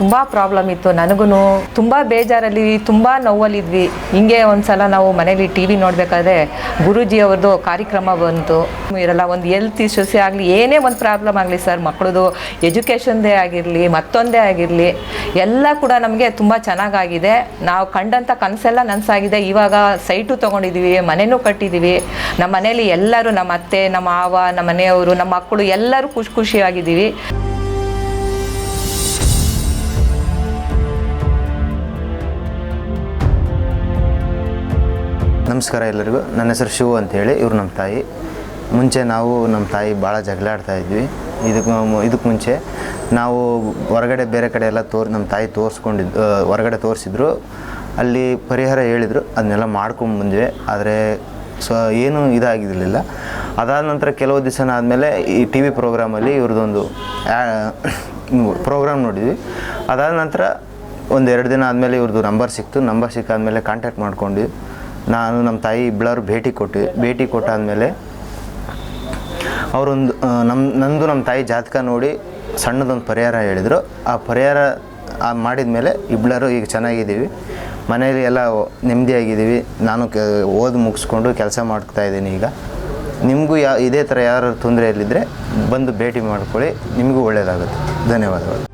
ತುಂಬ ಪ್ರಾಬ್ಲಮ್ ಇತ್ತು ನನಗೂ ತುಂಬ ಬೇಜಾರಲ್ಲಿ ತುಂಬ ನೋವಲ್ಲಿದ್ವಿ. ಹಿಂಗೆ ಒಂದ್ಸಲ ನಾವು ಮನೇಲಿ ಟಿ ವಿ ನೋಡಬೇಕಾದ್ರೆ ಗುರೂಜಿ ಅವ್ರದ್ದು ಕಾರ್ಯಕ್ರಮ ಬಂತು. ಇರಲ್ಲ, ಒಂದು ಹೆಲ್ತ್ ಇಶ್ಯೂಸೇ ಆಗಲಿ, ಏನೇ ಒಂದು ಪ್ರಾಬ್ಲಮ್ ಆಗಲಿ ಸರ್ ಮಕ್ಕಳದು ಎಜುಕೇಷನ್ದೇ ಆಗಿರಲಿ, ಮತ್ತೊಂದೇ ಆಗಿರಲಿ, ಎಲ್ಲ ಕೂಡ ನಮಗೆ ತುಂಬ ಚೆನ್ನಾಗಾಗಿದೆ. ನಾವು ಕಂಡಂಥ ಕನಸೆಲ್ಲ ನನಸಾಗಿದೆ. ಇವಾಗ ಸೈಟು ತೊಗೊಂಡಿದ್ದೀವಿ ಮನೆನೂ ಕಟ್ಟಿದ್ದೀವಿ ನಮ್ಮ ಮನೇಲಿ ಎಲ್ಲರೂ ನಮ್ಮ ಅತ್ತೆ, ನಮ್ಮ ಮಾವ, ನಮ್ಮ ಮನೆಯವರು, ನಮ್ಮ ಮಕ್ಕಳು ಎಲ್ಲರೂ ಖುಷಿ ಖುಷಿಯಾಗಿದ್ದೀವಿ. ನಮಸ್ಕಾರ ಎಲ್ಲರಿಗೂ. ನನ್ನ ಹೆಸರು ಶಿವು ಅಂತೇಳಿ. ಇವರು ನಮ್ಮ ತಾಯಿ. ಮುಂಚೆ ನಾವು ನಮ್ಮ ತಾಯಿ ಭಾಳ ಜಗಳ ಆಡ್ತಾ ಇದ್ವಿ. ಇದಕ್ಕೆ ಇದಕ್ಕೆ ಮುಂಚೆ ನಾವು ಹೊರಗಡೆ ಬೇರೆ ಕಡೆ ಎಲ್ಲ ತೋರ್, ನಮ್ಮ ತಾಯಿ ತೋರಿಸ್ಕೊಂಡಿದ್ದು ಹೊರಗಡೆ ತೋರಿಸಿದ್ರು. ಅಲ್ಲಿ ಪರಿಹಾರ ಹೇಳಿದರು. ಅದನ್ನೆಲ್ಲ ಮಾಡ್ಕೊಂಡು ಬಂದ್ವಿ. ಆದರೆ ಸೊ, ಏನೂ ಇದಾಗಿರಲಿಲ್ಲ. ಅದಾದ ನಂತರ ಕೆಲವು ದಿವಸ ಆದಮೇಲೆ ಈ ಟಿ ವಿ ಪ್ರೋಗ್ರಾಮಲ್ಲಿ ಇವ್ರದ್ದೊಂದು ಪ್ರೋಗ್ರಾಮ್ ನೋಡಿದ್ವಿ. ಅದಾದ ನಂತರ ಒಂದು ಎರಡು ದಿನ ಆದಮೇಲೆ ಇವ್ರದ್ದು ನಂಬರ್ ಸಿಕ್ತು. ನಂಬರ್ ಸಿಕ್ಕಾದ್ಮೇಲೆ ಕಾಂಟ್ಯಾಕ್ಟ್ ಮಾಡ್ಕೊಂಡ್ವಿ. ನಾನು ನಮ್ಮ ತಾಯಿ ಇಬ್ಬಳರು ಭೇಟಿ ಕೊಟ್ವಿ, ಭೇಟಿ ಕೊಟ್ಟಾದಮೇಲೆ ಅವರೊಂದು ನಮ್ಮ ನಂದು ನಮ್ಮ ತಾಯಿ ಜಾತಕ ನೋಡಿ ಸಣ್ಣದೊಂದು ಪರಿಹಾರ ಹೇಳಿದರು. ಆ ಪರಿಹಾರ ಮಾಡಿದ ಮೇಲೆ ಇಬ್ಬಳರು ಈಗ ಚೆನ್ನಾಗಿದ್ದೀವಿ. ಮನೇಲಿ ಎಲ್ಲ ನೆಮ್ಮದಿಯಾಗಿದ್ದೀವಿ. ನಾನು ಓದಿ ಮುಗಿಸ್ಕೊಂಡು ಕೆಲಸ ಮಾಡ್ತಾ ಇದ್ದೀನಿ ಈಗ. ನಿಮಗೂ ಯಾ, ಇದೇ ಥರ ಯಾರು ತೊಂದರೆಯಲ್ಲಿದ್ದರೆ ಬಂದು ಭೇಟಿ ಮಾಡ್ಕೊಳ್ಳಿ. ನಿಮಗೂ ಒಳ್ಳೆಯದಾಗುತ್ತೆ ಧನ್ಯವಾದಗಳು.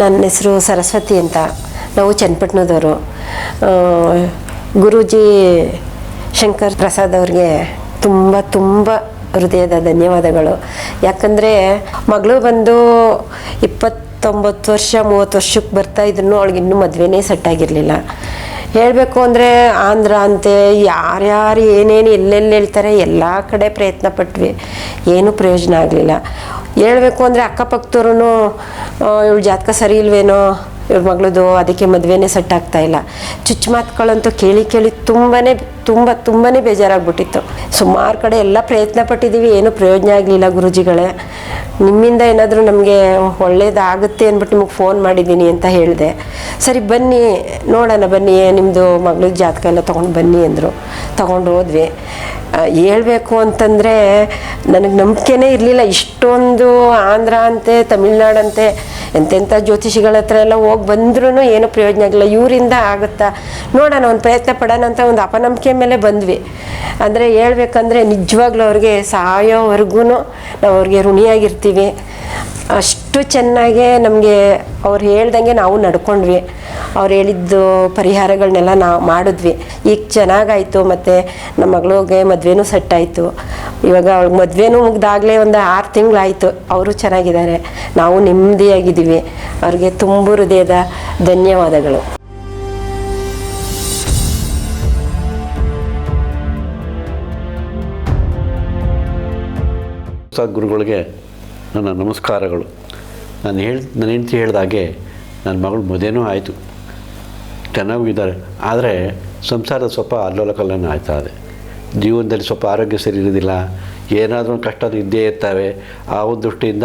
ನನ್ನ ಹೆಸರು ಸರಸ್ವತಿ ಅಂತ. ನಾವು ಚನ್ನಪಟ್ಟಣದವರು. ಗುರುಜಿ ಶಂಕರ್ ಪ್ರಸಾದ್ ಅವ್ರಿಗೆ ತುಂಬ ತುಂಬ ಹೃದಯದ ಧನ್ಯವಾದಗಳು. ಯಾಕಂದರೆ ಮಗಳು ಬಂದು ಇಪ್ಪತ್ತೊಂಬತ್ತು ವರ್ಷ, ಮೂವತ್ತು ವರ್ಷಕ್ಕೆ ಬರ್ತಾ ಇದ್ರು ಅವಳಿಗೆ ಇನ್ನೂ ಮದುವೆನೇ ಸೆಟ್ ಆಗಿರಲಿಲ್ಲ. ಹೇಳಬೇಕು ಅಂದರೆ ಆಂಧ್ರ ಅಂತೆ, ಯಾರ್ಯಾರು ಏನೇನು ಎಲ್ಲೆಲ್ಲಿ ಹೇಳ್ತಾರೆ ಎಲ್ಲ ಕಡೆ ಪ್ರಯತ್ನ ಪಟ್ವಿ. ಏನೂ ಪ್ರಯೋಜನ ಆಗಲಿಲ್ಲ. ಹೇಳ್ಬೇಕು ಅಂದರೆ ಅಕ್ಕಪಕ್ಕದವ್ರು ಇವಳು ಜಾತಕ ಸರಿ ಇಲ್ವೇನೋ ಇವ್ರ ಮಗಳದು ಅದಕ್ಕೆ ಮದುವೆನೇ ಸೆಟ್ ಆಗ್ತಾ ಇಲ್ಲ. ಚುಚ್ಚು ಮಾತುಗಳಂತೂ ಕೇಳಿ ಕೇಳಿ ತುಂಬಾ ತುಂಬ ತುಂಬಾ ಬೇಜಾರಾಗ್ಬಿಟ್ಟಿತ್ತು. ಸುಮಾರು ಕಡೆ ಎಲ್ಲ ಪ್ರಯತ್ನ ಪಟ್ಟಿದ್ದೀವಿ, ಏನೂ ಪ್ರಯೋಜನ ಆಗಲಿಲ್ಲ ಗುರುಜಿಗಳೇ. ನಿಮ್ಮಿಂದ ಏನಾದರೂ ನಮಗೆ ಒಳ್ಳೇದಾಗುತ್ತೆ ಅಂದ್ಬಿಟ್ಟು ನಿಮಗೆ ಫೋನ್ ಮಾಡಿದ್ದೀನಿ ಅಂತ ಹೇಳಿದೆ. ಸರಿ, ಬನ್ನಿ, ನೋಡೋಣ, ಬನ್ನಿ ನಿಮ್ಮದು ಮಗಳಿಗೆ ಜಾತಕ ಎಲ್ಲ ತೊಗೊಂಡು ಬನ್ನಿ ಅಂದರು. ತೊಗೊಂಡು ಹೋದ್ವಿ. ಹೇಳಬೇಕು ಅಂತಂದರೆ ನನಗೆ ನಂಬಿಕೆನೇ ಇರಲಿಲ್ಲ. ಇಷ್ಟೊಂದು ಆಂಧ್ರ ಅಂತೆ ತಮಿಳ್ನಾಡಂತೆ ಎಂತೆಂಥ ಜ್ಯೋತಿಷಿಗಳ ಹತ್ರ ಎಲ್ಲ ಹೋಗಿ ಬಂದ್ರೂ ಏನೂ ಪ್ರಯೋಜನ ಆಗಿಲ್ಲ ಇವರಿಂದ ಆಗುತ್ತಾ? ನೋಡೋಣ, ಒಂದು ಪ್ರಯತ್ನ ಪಡೋಣ ಅಂತ ಒಂದು ಅಪನಂಬಿಕೆ ಮೇಲೆ ಬಂದ್ವಿ. ಅಂದರೆ ಹೇಳ್ಬೇಕಂದ್ರೆ ನಿಜವಾಗ್ಲೂ ಅವ್ರಿಗೆ ಸಾಯೋವರೆಗೂ ನಾವು ಅವ್ರಿಗೆ ಋಣಿಯಾಗಿರ್ತೀವಿ. ಅಷ್ಟು ಚೆನ್ನಾಗೇ ನಮಗೆ ಅವ್ರು ಹೇಳ್ದಂಗೆ ನಾವು ನಡ್ಕೊಂಡ್ವಿ. ಅವ್ರು ಹೇಳಿದ್ದು ಪರಿಹಾರಗಳನ್ನೆಲ್ಲ ನಾವು ಮಾಡಿದ್ವಿ. ಈಗ ಚೆನ್ನಾಗಾಯಿತು ಮತ್ತು ನಮ್ಮ ಮಗಳಿಗೆ ಮದುವೆನೂ ಸೆಟ್ ಆಯಿತು ಇವಾಗ ಅವ್ಳಿಗೆ ಮದುವೆನೂ ಮುಗ್ದಾಗಲೇ ಒಂದು ಆರು ತಿಂಗಳಾಯಿತು. ಅವರು ಚೆನ್ನಾಗಿದ್ದಾರೆ. ನಾವು ನೆಮ್ಮದಿಯಾಗಿದ್ದೀವಿ. ಅವ್ರಿಗೆ ತುಂಬ ಹೃದಯದ ಧನ್ಯವಾದಗಳು. ಗುರುಗಳಿಗೆ ನನ್ನ ನಮಸ್ಕಾರಗಳು. ನಾನು ಹೇಳಿ, ನನ್ನ ಹೆಂಡತಿ ಹೇಳ್ದಾಗೆ ನನ್ನ ಮಗಳು ಮದುವೆನೂ ಆಯಿತು. ಚೆನ್ನಾಗಿದ್ದಾರೆ ಆದರೆ ಸಂಸಾರದ ಸ್ವಲ್ಪ ಅಲ್ಲೋಲ ಕಲ್ಲನ್ನು ಆಯ್ತಾ ಇದೆ. ಜೀವನದಲ್ಲಿ ಸ್ವಲ್ಪ ಆರೋಗ್ಯ ಸರಿ ಇರೋದಿಲ್ಲ ಏನಾದರೂ ಕಷ್ಟ ಇದ್ದೇ ಇರ್ತವೆ. ಆ ಒಂದು ದೃಷ್ಟಿಯಿಂದ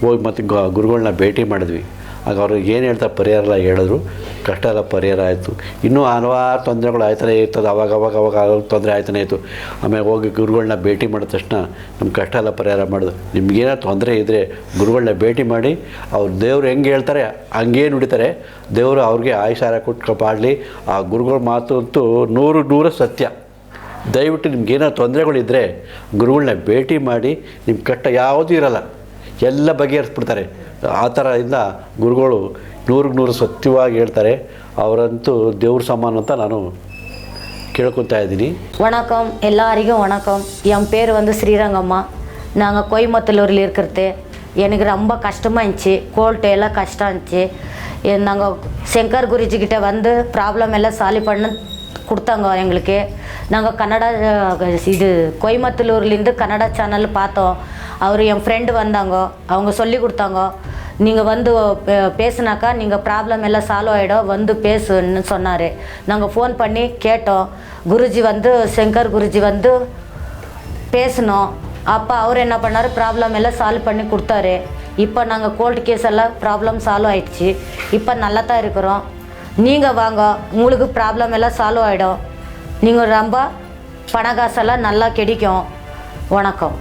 ಹೋಗಿ ಮತ್ತು ಗುರುಗಳನ್ನ ಭೇಟಿ ಮಾಡಿದ್ವಿ. ಆಗ ಅವರು ಏನು ಹೇಳ್ತಾರೆ ಪರಿಹಾರ ಎಲ್ಲ ಹೇಳಿದ್ರು. ಕಷ್ಟ ಎಲ್ಲ ಪರಿಹಾರ ಆಯಿತು. ಇನ್ನೂ ಹಲವಾರು ತೊಂದರೆಗಳು ಆಯ್ತಾನೆ ಇರ್ತದೆ. ಅವಾಗ ಅವಾಗ ಅವಾಗ ತೊಂದರೆ ಆಯ್ತಾನೆ ಇತ್ತು. ಆಮೇಲೆ ಹೋಗಿ ಗುರುಗಳನ್ನ ಭೇಟಿ ಮಾಡಿದ ತಕ್ಷಣ ನಮ್ಮ ಕಷ್ಟ ಎಲ್ಲ ಪರಿಹಾರ ಮಾಡೋದು. ನಿಮ್ಗೇನೋ ತೊಂದರೆ ಇದ್ದರೆ ಗುರುಗಳನ್ನ ಭೇಟಿ ಮಾಡಿ, ಅವ್ರು ದೇವ್ರು ಹೆಂಗೆ ಹೇಳ್ತಾರೆ ಹಂಗೇ ನುಡಿತಾರೆ, ದೇವರು ಅವ್ರಿಗೆ ಆಯುಷಾರ ಕೊಟ್ಕೊ ಆಡಲಿ ಆ ಗುರುಗಳ ಮಾತು ಅಂತೂ ನೂರು ನೂರು ಸತ್ಯ. ದಯವಿಟ್ಟು ನಿಮ್ಗೇನೋ ತೊಂದರೆಗಳಿದ್ದರೆ ಗುರುಗಳನ್ನ ಭೇಟಿ ಮಾಡಿ ನಿಮ್ಮ ಕಷ್ಟ ಯಾವುದೂ ಇರಲ್ಲ. ಎಲ್ಲ ಬಗೆಹರಿಸ್ಬಿಡ್ತಾರೆ ಆ ಥರ ಇಂದ ಗುರುಗಳು ನೂರಿಗೆ ನೂರು ಸತ್ಯವಾಗಿ ಹೇಳ್ತಾರೆ. ಅವರಂತೂ ದೇವ್ರ ಸಮಾನ ಅಂತ ನಾನು கேட்கொண்டா இதினி வணக்கம் எல்லாருக்கும் வணக்கம் என் பேர் வந்து ஸ்ரீரங்கம்மா நாங்கள் கோயம்புத்தூரில் இருக்கிறது எனக்கு ரொம்ப கஷ்டமாக இருந்துச்சு கோல்ட்டு எல்லாம் கஷ்டம் இருந்துச்சு நாங்கள் சங்கர் குருஜிக்கிட்ட வந்து ப்ராப்ளம் எல்லாம் சால்வ் பண்ண கொடுத்தாங்க எங்களுக்கு. நாங்கள் கன்னடா இது கோயம்புத்தூர்லேருந்து கன்னடா சேனல் பார்த்தோம். அவர் என் ஃப்ரெண்டு வந்தாங்க. அவங்க சொல்லி கொடுத்தாங்க. நீங்கள் வந்து பேசுனாக்கா நீங்கள் ப்ராப்ளம் எல்லாம் சால்வ் ஆகிடும் வந்து பேசுன்னு சொன்னார். நாங்கள் ஃபோன் பண்ணி கேட்டோம். குருஜி வந்து சங்கர் குருஜி வந்து பேசினோம். அப்போ அவர் என்ன பண்ணார்? ப்ராப்ளம் எல்லாம் சால்வ் பண்ணி கொடுத்தாரு. இப்போ நாங்கள் கோல்டு கேஸ் எல்லாம் ப்ராப்ளம் சால்வ் ஆயிடுச்சு. இப்போ நல்லா தான் இருக்கிறோம். நீங்கள் வாங்க உங்களுக்கு ப்ராப்ளம் எல்லாம் சால்வ் ஆகிடும் நீங்கள் ரொம்ப பண காசெல்லாம் நல்லா கிடைக்கும். வணக்கம்.